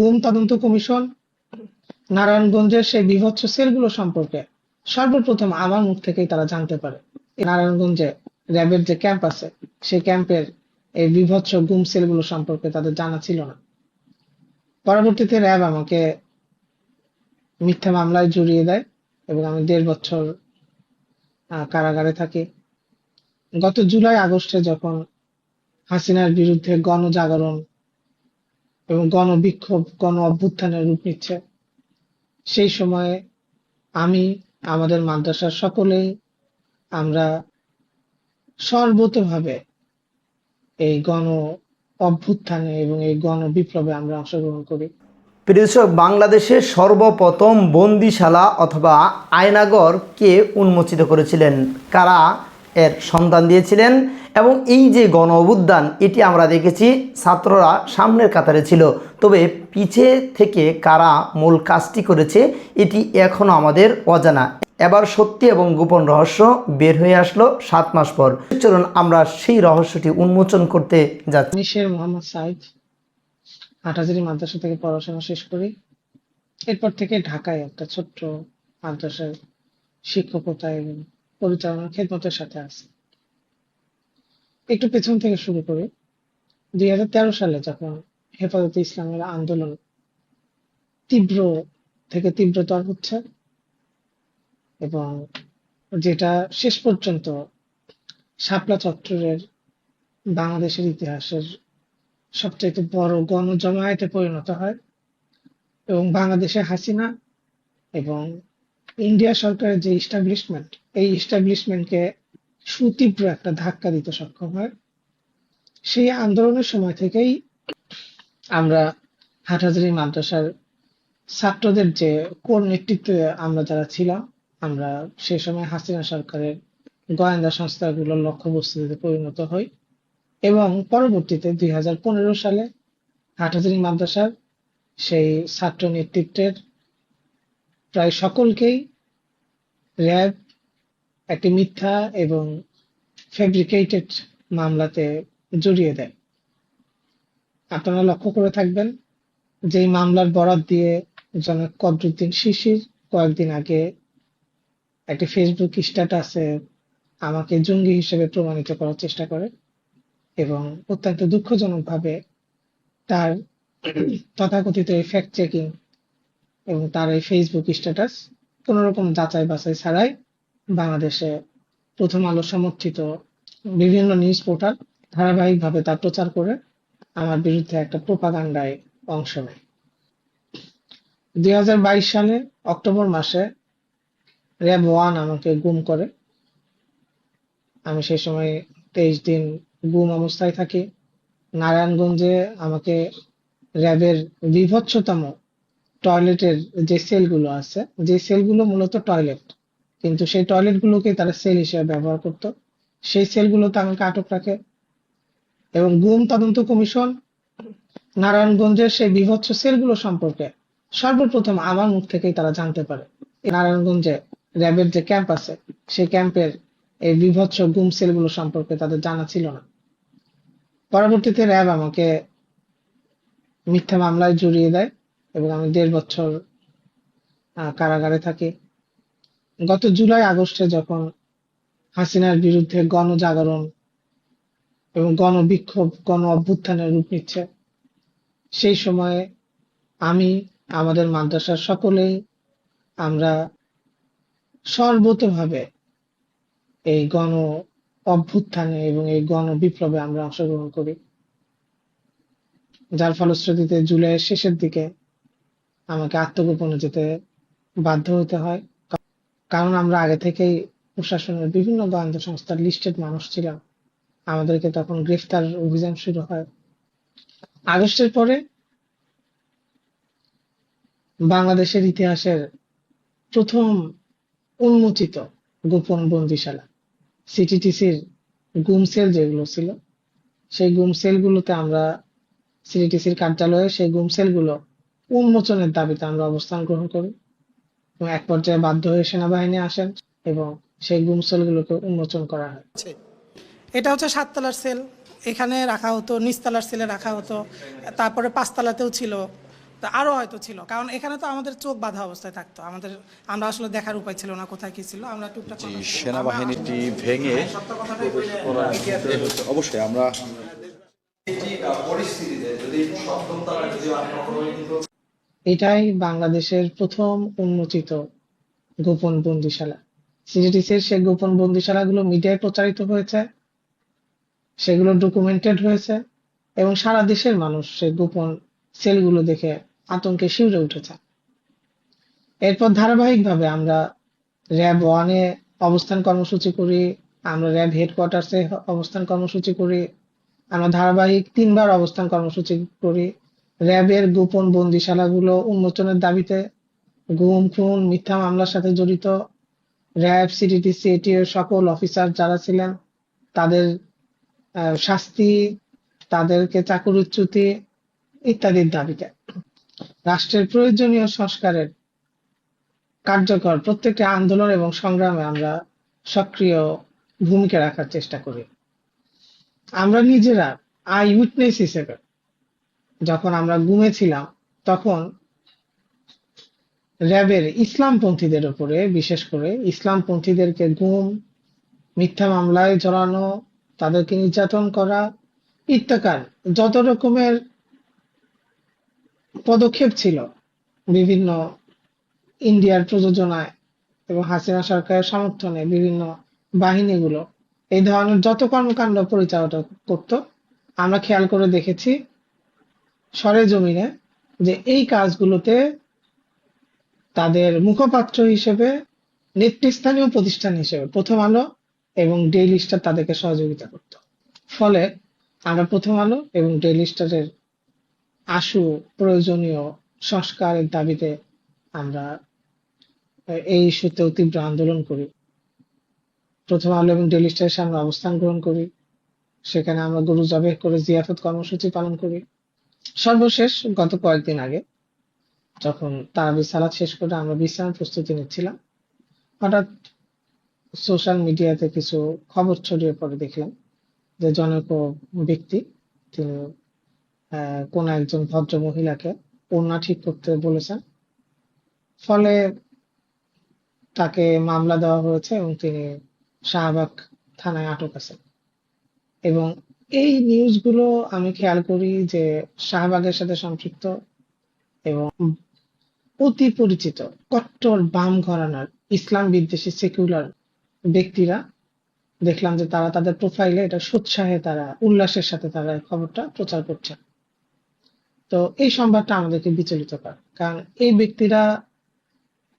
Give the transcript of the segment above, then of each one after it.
গুম তদন্ত কমিশন, নারায়ণগঞ্জের সেই বিভৎস সেলগুলো সম্পর্কে সর্বপ্রথম আমার মুখ থেকেই তারা জানতে পারে। নারায়ণগঞ্জে র্যাবের যে ক্যাম্প আছে, সেই ক্যাম্পের এই বিভৎস গুম সেলগুলো সম্পর্কে তাদের জানা ছিল না। পরবর্তীতে র্যাব আমাকে মিথ্যা মামলায় জড়িয়ে দেয় এবং আমি দেড় বছর কারাগারে থাকি। গত জুলাই আগস্টে যখন হাসিনার বিরুদ্ধে গণজাগরণ এবং গণবিক্ষোভ গণ অভ্যুত্থানের রূপ নিচ্ছে। সেই সময়ে আমি, আমাদের মাদ্রাসার সকলেই আমরা সর্বতভাবে এই গণ অভ্যুত্থানে এবং এই গণ বিপ্লবে আমরা অংশগ্রহণ করি। প্রিয়সক বাংলাদেশের সর্বপ্রথম বন্দিশালা অথবা আয়নাগর কে উন্মোচিত করেছিলেন কারা? এর সন্ধান দিয়েছিলেন এবং এই যে গণ অভ্যুত্থান, এটি আমরা দেখেছি ছাত্ররা সামনের কাতারে ছিল। তবে পিছে থেকে কারা মূল কাজটি করেছে, এটি এখনও আমাদের অজানা। এবার সত্যি এবং গোপন রহস্য বের হয়ে আসলো সাত মাস পর। চলুন আমরা সেই রহস্যটি উন্মোচন করতে যাচ্ছি। আমি শের মোহাম্মদ সাইদ হাটহাজারি মাদ্রাসা থেকে পড়াশোনা শেষ করি। এরপর থেকে ঢাকায় একটা ছোট্ট মাদ্রাসার শিক্ষকতা এবং পরিচালনার খেদমতের সাথে আছে। একটু পেছন থেকে শুরু করি। দুই হাজার তেরো সালে যখন হেফাজতে ইসলামের আন্দোলন তীব্র থেকে তীব্রতর হচ্ছে এবং যেটা শেষ পর্যন্ত শাপলা চত্বরের বাংলাদেশের ইতিহাসের সবচাইতে বড় গণজমায়েতে পরিণত হয় এবং বাংলাদেশে হাসিনা এবং ইন্ডিয়া সরকারের যে ইস্টাবলিশমেন্ট এই ইস্টাবলিশমেন্টকে সুতীব্র একটা ধাক্কা দিতে সক্ষম হয়। সেই আন্দোলনের সময় থেকেই আমরা হাটহাজারি মাদ্রাসার ছাত্রদের যে কোর নেতৃত্বে আমরা যারা ছিলাম, আমরা সে সময় হাসিনা সরকারের গোয়েন্দা সংস্থাগুলোর লক্ষ্যবস্তুতে পরিণত হই এবং পরবর্তীতে দুই হাজার পনেরো সালে হাটহাজারি মাদ্রাসার সেই ছাত্র নেতৃত্বের প্রায় সকলকেই র্যাব একটি মিথ্যা এবং ফেব্রিকেটেড মামলাতে জড়িয়ে দেয়। আপনারা লক্ষ্য করে থাকবেন যে এই মামলার বরাত দিয়ে জনক কদরুদ্দিন শিশির কয়েকদিন আগে একটি ফেসবুক স্ট্যাটাসে আমাকে জঙ্গি হিসেবে প্রমাণিত করার চেষ্টা করে এবং অত্যন্ত দুঃখজনকভাবে তার তথাকথিত এই ফ্যাক্ট চেকিং এবং তার এই ফেসবুক স্ট্যাটাস কোন রকম যাচাই বাছাই ছাড়াই বাংলাদেশে প্রথম আলো সমর্থিত বিভিন্ন নিউজ পোর্টাল ধারাবাহিকভাবে তা প্রচার করে আমার বিরুদ্ধে একটা প্রোপাগান্ডায় অংশ নেয়। দুই হাজার বাইশ সালে অক্টোবর মাসে র্যাব ওয়ান আমাকে গুম করে। আমি সেই সময় তেইশ দিন গুম অবস্থায় থাকি। নারায়ণগঞ্জে আমাকে র্যাবের বিভৎসতম টয়লেটের যে সেলগুলো আছে, যে সেলগুলো মূলত টয়লেট কিন্তু সেই টয়লেটগুলোকে তারা সেল হিসেবে ব্যবহার করত। সেই সেলগুলোতে আমাকে আটক রাখে এবং গুম তদন্ত কমিশন নারায়ণগঞ্জের সেই বিভৎস সেলগুলো সম্পর্কে সর্বপ্রথম আমার মুখ থেকেই তারা জানতে পারে। নারায়ণগঞ্জে র্যাবের যে ক্যাম্প আছে, সেই ক্যাম্পের এই বিভৎস গুম সেলগুলো সম্পর্কে তাদের জানা ছিল না। পরবর্তীতে র্যাব আমাকে মিথ্যা মামলায় জড়িয়ে দেয়। এবং আমি দেড় বছর কারাগারে থাকি। গত জুলাই, আগস্টে যখন হাসিনার বিরুদ্ধে গণজাগরণ এবং গণবিক্ষোভ, গণ অভ্যুত্থানের রূপ নিচ্ছে, সেই সময়ে আমি, আমাদের মাদ্রাসার সকলেই আমরা সর্বতভাবে এই গণ অভ্যুত্থানে এবং এই গণ বিপ্লবে আমরা অংশগ্রহণ করি। যার ফলশ্রুতিতে জুলাইয়ের শেষের দিকে আমাকে আত্মগোপনে যেতে বাধ্য হতে হয়। কারণ আমরা আগে থেকেই প্রশাসনের বিভিন্ন গোয়েন্দা সংস্থার লিস্টেড মানুষ ছিলাম। আমাদেরকে তখন গ্রেফতার অভিযান শুরু হয়। আগস্টের পরে বাংলাদেশের ইতিহাসের প্রথম উন্মোচিত গোপন বন্দিশালা সিটিটিসির গুম সেল যেগুলো ছিল, সেই গুম সেলগুলোতে আমরা সিটিটিসির কার্যালয়ে সেই গুম সেলগুলো উন্মোচনের দাবিতে আমরা অবস্থান গ্রহণ করি এবং এক পর্যায়ে বাধ্য হয়ে সেনাবাহিনী আসেন এবং সেই গুম সেলগুলোকে উন্মোচন করা হয়। এটা হচ্ছে সাততলার সেল। এখানে রাখা হতো নিচতলার সেলে রাখা হতো তারপরে পাঁচতলাতেও ছিল তা আরও হয়তো ছিল কারণ এখানে তো আমাদের চোখ বাঁধা অবস্থায় থাকতো। আমাদের আমরা আসলে দেখার উপায় ছিল না কোথায় কি ছিল আমরা টুকটাক। সেনাবাহিনীটি ভেঙে বলে- অবশ্যই আমরা এটাই বাংলাদেশের প্রথম উন্মোচিত গোপন বন্দিশালা। সিজিটিসির সেই গোপন বন্দিশালাগুলো মিডিয়ায় প্রচারিত হয়েছে, সেগুলো ডকুমেন্টেড হয়েছে, এবং সারা দেশের মানুষ সেই গোপন সেলগুলো দেখে আতঙ্কে শিউরে উঠেছে। এরপর ধারাবাহিকভাবে আমরা র্যাব ওয়ানে অবস্থান কর্মসূচি করি, আমরা র্যাব হেডকোয়ার্টার্সে অবস্থান কর্মসূচি করি, আমরা ধারাবাহিক তিনবার অবস্থান কর্মসূচি করি র্যাবের গোপন বন্দিশালাগুলো উন্মোচনের দাবিতে গুম, খুন, মিথ্যা মামলার সাথে জড়িত র্যাব সিডিটিসি এটির সকল অফিসার যারা ছিলেন তাদের শাস্তি, তাদেরকে চাকরিচ্যুতি ইত্যাদির দাবিতে। রাষ্ট্রের প্রয়োজনীয় সংস্কারের কার্যকর প্রত্যেকটি আন্দোলন এবং সংগ্রামে আমরা সক্রিয় ভূমিকা রাখার চেষ্টা করি। আমরা নিজেরা আই উইটনেস হিসেবে যখন আমরা গুমে ছিলাম তখন র্যাবের ইসলামপন্থীদের উপরে, বিশেষ করে ইসলামপন্থীদেরকে গুম মিথ্যা মামলায় জড়ানো, তাদেরকে নির্যাতন করা ইত্যাকার যত রকমের পদক্ষেপ ছিল বিভিন্ন ইন্ডিয়ার প্রযোজনায় এবং হাসিনা সরকারের সমর্থনে বিভিন্ন বাহিনীগুলো, এই ধরনের যত কর্মকাণ্ড পরিচালনা করত, আমরা খেয়াল করে দেখেছি সরেজমিনে যে এই কাজগুলোতে তাদের মুখপাত্র হিসেবে নেতৃস্থানীয় প্রতিষ্ঠান হিসেবে প্রথম আলো এবং ডেইলি স্টার তাদেরকে সহযোগিতা করত। ফলে আমরা প্রথম আলো এবং ডেইলি স্টারের আশু প্রয়োজনীয় সংস্কারের দাবিতে আমরা এই ইস্যুতেও তীব্র আন্দোলন করি। প্রথম আলো এবং ডেইলি স্টারের সামনে অবস্থান গ্রহণ করি। সেখানে আমরা গরু জবে করে জিয়াফত কর্মসূচি পালন করি। সর্বশেষ গত কয়েকদিন আগে যখন তারাবি সালাদ শেষ করে আমরা বিশ্রাম প্রস্তুতি নিচ্ছিলাম, হঠাৎ সোশ্যাল মিডিয়াতে কিছু খবর ছড়িয়ে পড়ে দেখলাম যে জনক ব্যক্তি, তিনি কোন একজন ভদ্র মহিলাকে ওড়না ঠিক করতে বলেছেন। ফলে তাকে মামলা দেওয়া হয়েছে এবং তিনি শাহবাগ থানায় আটক আছেন। এবং এই নিউজগুলো আমি খেয়াল করি যে শাহবাগের সাথে সম্পৃক্ত এবং অতি পরিচিত, কট্টর বাম ঘরানার ইসলাম বিদ্বেষী সেকুলার ব্যক্তিরা দেখলাম যে তারা তাদের প্রোফাইলে এটা উৎসাহে তারা, উল্লাসের সাথে তারা খবরটা প্রচার করছে। তো এই সংবাদটা আমাদেরকে বিচলিত করে, কারণ এই ব্যক্তিরা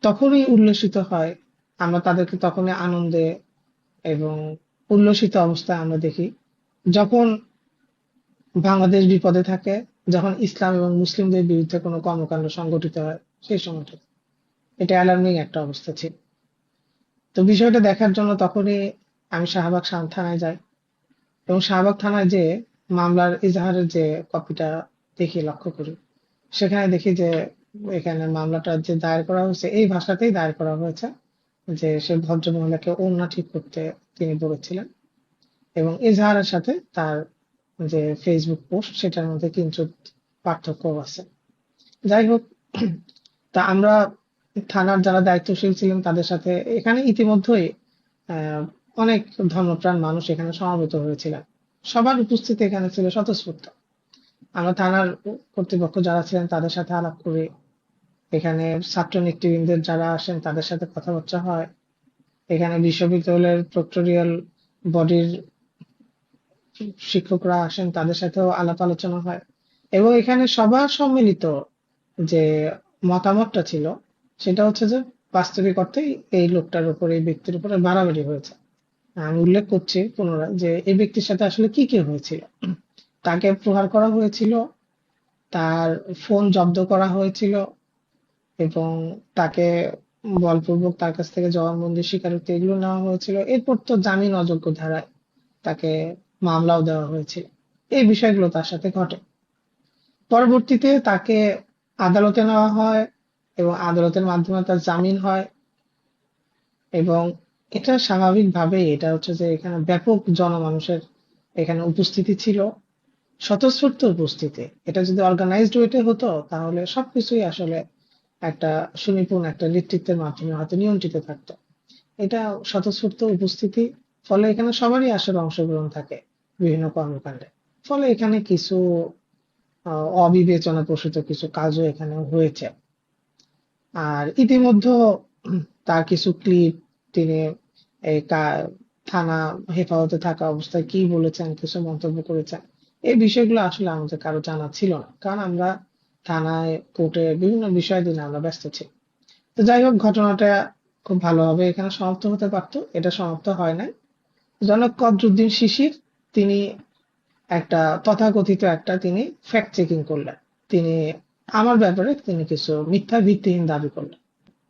তখনই উল্লসিত হয়, আমরা তাদেরকে তখনই আনন্দে এবং উল্লসিত অবস্থায় আমরা দেখি যখন বাংলাদেশ বিপদে থাকে, যখন ইসলাম এবং মুসলিমদের বিরুদ্ধে কোনো কর্মকাণ্ড সংগঠিত হয়, সেই সময়টা এটা অ্যালার্মিং একটা অবস্থা ছিল। তো বিষয়টা দেখার জন্য তখনই আমি শাহবাগ থানায় যাই এবং শাহবাগ থানায় যে মামলার ইজাহারের যে কপিটা দেখি, লক্ষ্য করি, সেখানে দেখি যে এখানে মামলাটা যে দায়ের করা হয়েছে, এই ভাষাতেই দায়ের করা হয়েছে যে সে ভদ্র মহিলাকে ওড়না ঠিক করতে তিনি বলেছিলেন। এবং এজাহারের সাথে তার যে ফেসবুক পোস্ট সেটার মধ্যে কিঞ্চিত পার্থক্য আছে। যাই হোক, তা আমরা থানার যারা দায়িত্বশীল ছিলেন, তাদের সাথে এখানে ইতিমধ্যেই অনেক ধর্মপ্রাণ মানুষ এখানে সমাবেত হয়েছিলেন। সবার উপস্থিতি এখানে ছিল স্বতঃস্ফূর্ত। আমরা থানার কর্তৃপক্ষ যারা ছিলেন, তাদের সাথে আলাপ করি। এখানে ছাত্র নেতৃবৃন্দের যারা আসেন, তাদের সাথে কথাবার্তা হয়। এখানে বিশ্ববিদ্যালয়ের প্রক্টোরিয়াল বডির শিক্ষকরা আসেন, তাদের সাথেও আলাপ আলোচনা হয়। এবং এখানে সবার সম্মিলিত যে মতামতটা ছিল, সেটা হচ্ছে যে বাস্তবিক অর্থেই এই লোকটার উপর, এই ব্যক্তির উপরে বাড়াবাড়ি হয়েছে। আমি উল্লেখ করছি পুনরায় যে এই ব্যক্তির সাথে আসলে কি কি হয়েছিল? তাকে প্রহার করা হয়েছিল, তার ফোন জব্দ করা হয়েছিল, এবং তাকে বলপূর্বক তার কাছ থেকে জবানবন্দি স্বীকারোক্তি এগুলো নেওয়া হয়েছিল। এরপর তো জামিন অযোগ্য ধারায় তাকে মামলাও দেওয়া হয়েছিল এই বিষয়গুলো তার সাথে ঘটে। পরবর্তীতে তাকে আদালতে নেওয়া হয় এবং আদালতের মাধ্যমে তার জামিন হয় এবং এটা স্বাভাবিকভাবেই, এটা হচ্ছে যে এখানে ব্যাপক জনমানুষের এখানে উপস্থিতি ছিল। স্বতঃস্ফূর্ত উপস্থিতি। এটা যদি অর্গানাইজড ওয়েতে হতো, তাহলে সবকিছুই আসলে একটা সুনিপুণ, একটা নেতৃত্বের মাধ্যমে হয়তো নিয়ন্ত্রিত থাকতো। এটা স্বতঃস্ফূর্ত উপস্থিতি, ফলে এখানে সবারই আসলে অংশগ্রহণ থাকে। বিভিন্ন কর্মকাণ্ডে। ফলে এখানে কিছু অবিবেচনা প্রসূত কিছু কাজও এখানে হয়েছে। আর ইতিমধ্যে তার কিছু ক্লিপ, তিনি এই থানা হেফাজতে থাকা অবস্থায় কি বলেছেন, কিছু মন্তব্য করেছেন, এই বিষয়গুলো আসলে আমাদের কারও জানা ছিল না। কারণ আমরা থানায়, কোর্টে বিভিন্ন বিষয় দিনে আমরা ব্যস্ত ছিলাম। তো যাই হোক, ঘটনাটা খুব ভালোভাবে এখানে সমাপ্ত হতে পারতো। এটা সমাপ্ত হয় নাই। জনক কদরুদ্দিন শিশির তিনি একটা তথাকথিত একটা তিনি ফ্যাক্ট চেকিং করলেন। তিনি, আমার ব্যাপারে তিনি কিছু মিথ্যা ভিত্তিহীন দাবি করলেন।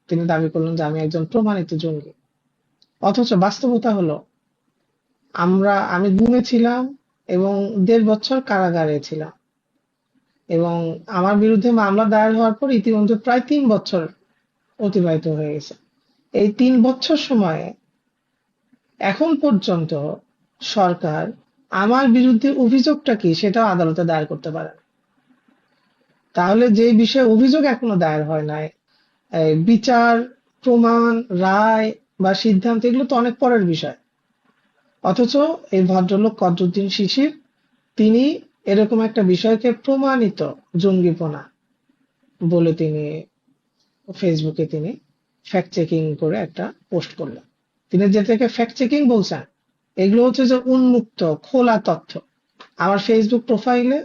তিনি দাবি করলেন যে আমি একজন প্রমাণিত জঙ্গি। অথচ বাস্তবতা হলো, আমরা, আমি গুমে ছিলাম এবং দেড় বছর কারাগারে ছিলাম। এবং আমার বিরুদ্ধে মামলা দায়ের হওয়ার পর ইতিমধ্যে প্রায় তিন বছর অতিবাহিত হয়ে গেছে। এই তিন বছর সময়ে এখন পর্যন্ত সরকার আমার বিরুদ্ধে অভিযোগটা কি সেটাও আদালতে দায়ের করতে পারে তাহলে যে বিষয়ে অভিযোগ এখনও দায়ের হয় নাই বিচার, প্রমাণ, রায় বা সিদ্ধান্ত, এগুলো তো অনেক পরের বিষয়। অথচ এই ভদ্রলোক কদরুদ্দিন শিশির, তিনি এরকম একটা বিষয়কে প্রমাণিত জঙ্গিপনা বলে তিনি ফেসবুকে তিনি ফ্যাক্ট চেকিং করে একটা পোস্ট করলেন। তিনি যেটাকে ফ্যাক্ট চেকিং বলছেন এগুলো হচ্ছে যে উন্মুক্ত, খোলা তথ্য। আমার ফেসবুক প্রোফাইলে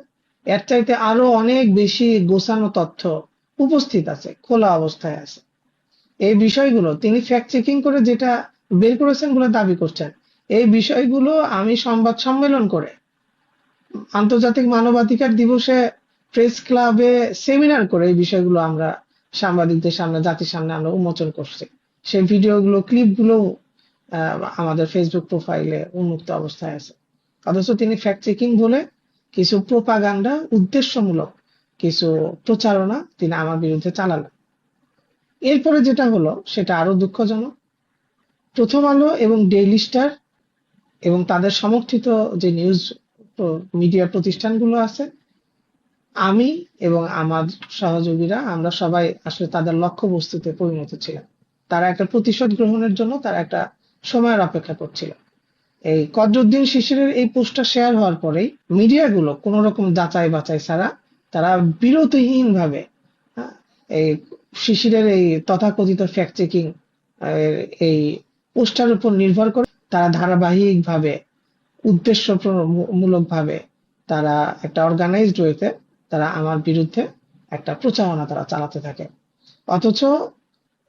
এর চাইতে আরও অনেক বেশি গোছানো তথ্য উপস্থিত আছে, খোলা অবস্থায় আছে। এই বিষয়গুলো, তিনি ফ্যাক্ট চেকিং করে যেটা বের করেছেন বলে দাবি করছেন, এই বিষয়গুলো আমি সংবাদ সম্মেলন করে আন্তর্জাতিক মানবাধিকার দিবসে প্রেস ক্লাবে সেমিনার করে এই বিষয়গুলো আমরা সাংবাদিকদের সামনে, জাতির সামনে আমরা উন্মোচন করছি। সেই ভিডিওগুলো ক্লিপগুলো আমাদের ফেসবুক প্রোফাইলে উন্মুক্ত অবস্থায় আছে। অথচ তিনি ফ্যাক্ট চেকিং বলে কিছু প্রোপাগান্ডা উদ্দেশ্যমূলক কিছু প্রচারণা তিনি আমার বিরুদ্ধে চালালেন। এরপরে যেটা হলো, সেটা আরও দুঃখজনক। প্রথম আলো এবং ডেইলি স্টার এবং তাদের সমর্থিত যে নিউজ মিডিয়া প্রতিষ্ঠানগুলো আছে, আমি এবং আমার সহযোগীরা, আমরা সবাই আসলে তাদের লক্ষ্যবস্তুতে পরিণত ছিলাম। তারা একটা প্রতিশোধ গ্রহণের জন্য, তারা একটা সময়ের অপেক্ষা করছিল। এই কদরুদ্দিন শিশিরের এই পোস্টটা শেয়ার হওয়ার পরেই মিডিয়াগুলো কোন রকম যাচাই বাছাই ছাড়া তারা বিরতিহীন ভাবে হ্যাঁ, এই শিশিরের এই তথাকথিত ফ্যাক্ট চেকিং এই পোস্টার উপর নির্ভর করে তারা ধারাবাহিক ভাবে উদ্দেশ্যমূলক ভাবে তারা একটা অর্গানাইজড ওয়েতে তারা আমার বিরুদ্ধে একটা প্রচারণা তারা চালাতে থাকে। অথচ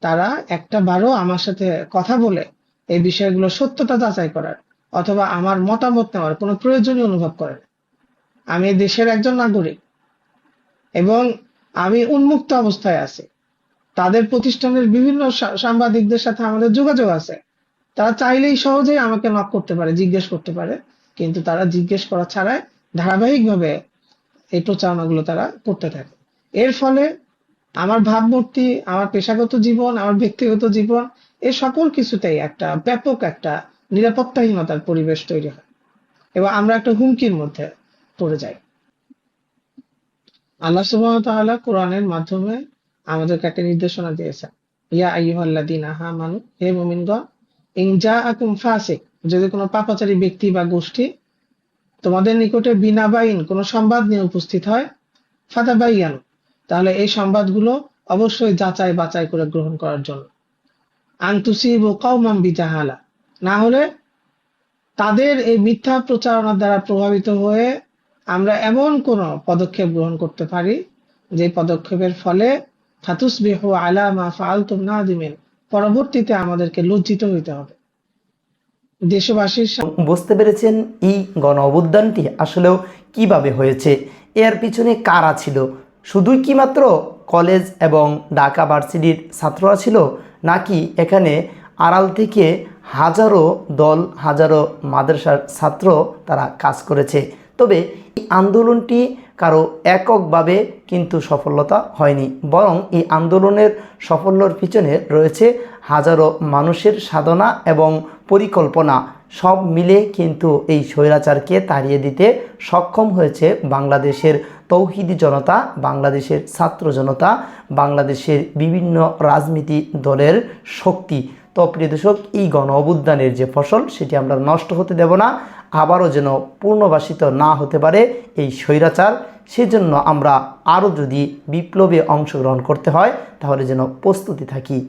তারা একটা বারও আমার সাথে কথা বলে এই বিষয়গুলো সত্যতা যাচাই করার, অথবা আমার মতামত নেওয়ার কোনো প্রয়োজনই অনুভব করে না আমি দেশের একজন নাগরিক এবং আমি উন্মুক্ত অবস্থায় আছি। তাদের প্রতিষ্ঠানের বিভিন্ন সাংবাদিকদের সাথে আমাদের যোগাযোগ আছে। তারা চাইলেই সহজেই আমাকে নক করতে পারে, জিজ্ঞেস করতে পারে, কিন্তু তারা জিজ্ঞেস করা ছাড়াই ধারাবাহিকভাবে এই প্রচারণাগুলো তারা করতে থাকে। এর ফলে আমার ভাবমূর্তি, আমার পেশাগত জীবন, আমার ব্যক্তিগত জীবন এই সকল কিছুতেই একটা ব্যাপক একটা নিরাপত্তাহীনতার পরিবেশ তৈরি হয়। এবং আমরা একটা হুমকির মধ্যে পড়ে যাই। আল্লাহ ওয়া কোরআনের মাধ্যমে আমাদেরকে একটা নির্দেশনা দিয়েছেন। ইয়া আইয়ুহাল্লাযীনা আমানু, হে মুমিনগণ, ইন জাআকুম ফাসিক, যদি কোনো পাপাচারী ব্যক্তি বা গোষ্ঠী তোমাদের নিকটে বিনা বাইন কোনো সংবাদ নিয়ে উপস্থিত হয়, ফাতাবাইয়ান, তাহলে এই সংবাদগুলো অবশ্যই যাচাই বাছাই করে গ্রহণ করার জন্য। আন্তুসিবু কওমাম বিজাহালা। না হলে তাদের এই মিথ্যা প্রচারণার দ্বারা প্রভাবিত হয়ে আমরা এমন কোন পদক্ষেপ গ্রহণ করতে পারি যে পদক্ষেপের ফলে ফাতুসবিহু আলা মা ফাআলতুম নাদিমিন, পরবর্তীতে আমাদেরকে লজ্জিত হইতে হবে। দেশবাসীর বুঝতে পেরেছেন এই গণ অভ্যুত্থানটি আসলেও কীভাবে হয়েছে? এর পিছনে কারা ছিল? শুধুই কি মাত্র কলেজ এবং ঢাকা ভার্সিটির ছাত্ররা ছিল? নাকি এখানে আড়াল থেকে হাজারো দল হাজারো মাদ্রাসার ছাত্র তারা কাজ করেছে? তবে এই আন্দোলনটি কারও এককভাবে কিন্তু সফলতা হয়নি। বরং এই আন্দোলনের সাফল্যর পিছনে রয়েছে হাজারো মানুষের সাধনা এবং পরিকল্পনা। সব মিলে কিন্তু এই স্বৈরাচারকে তাড়িয়ে দিতে সক্ষম হয়েছে বাংলাদেশের তৌহিদি জনতা, বাংলাদেশের ছাত্র জনতা, বাংলাদেশের বিভিন্ন রাজনীতি দলের শক্তি। তো প্রিয় দর্শক, এই গণ অভ্যুত্থানের যে ফসল, সেটি আমরা নষ্ট হতে দেব না। আবারও যেন পূর্ণবাসিত না হতে পারে এই স্বৈরাচার। সেজন্য আমরা আরও যদি বিপ্লবে অংশগ্রহণ করতে হয়, তাহলে যেন প্রস্তুতি থাকি।